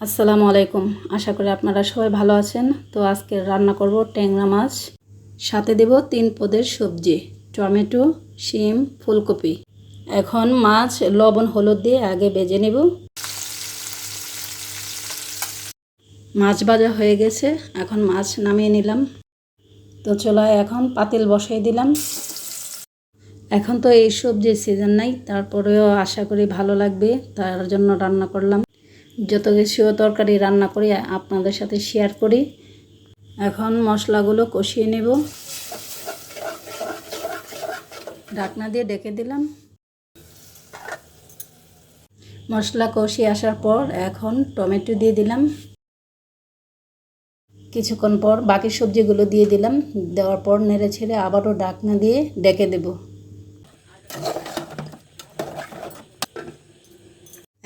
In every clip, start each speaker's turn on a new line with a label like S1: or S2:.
S1: আসসালামু আলাইকুম। আশা করি আপনারা সবাই ভালো আছেন। তো আজকে রান্না করব ট্যাংরা মাছ। সাথে দেব তিন পদের সবজি, টমেটো, শিম, ফুলকপি। এখন মাছ লবণ, হলুদ দিয়ে আগে বেজে নেব। মাছ ভাজা হয়ে গেছে, এখন মাছ নামিয়ে নিলাম। তো চলায় এখন পাতিল বসাই দিলাম। এখন তো এই সবজির সিজন নাই, তারপরেও আশা করি ভালো লাগবে, তার জন্য রান্না করলাম। যত কিছু তরকারি রান্না করি, আপনাদের সাথে শেয়ার করি। এখন মশলাগুলো কষিয়ে নেব। ঢাকনা দিয়ে ডেকে দিলাম। মশলা কষিয়ে আসার পর এখন টমেটো দিয়ে দিলাম। কিছুক্ষণ পর বাকি সবজিগুলো দিয়ে দিলাম। দেওয়ার পর নেড়ে ছেড়ে আবারও ঢাকনা দিয়ে ডেকে দেবো।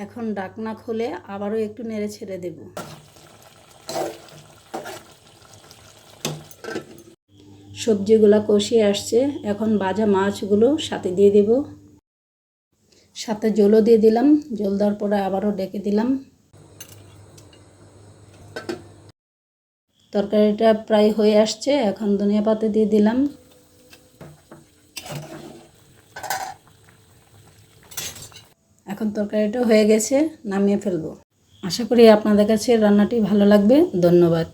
S1: এখন ডাকনা খুলে আবারও একটু নেড়ে ছেড়ে দেব। সবজিগুলো কষিয়ে আসছে। এখন ভাজা মাছগুলো সাথে দিয়ে দেব। সাথে জলও দিয়ে দিলাম। জল দেওয়ার পরে আবারও ডেকে দিলাম। তরকারিটা প্রায় হয়ে আসছে। এখন ধনিয়া পাতা দিয়ে দিলাম। এখন তরকারিটা হয়ে গেছে নামিয়ে ফেলব। আশা করি আপনাদের কাছে রান্নাটি ভালো লাগবে। ধন্যবাদ।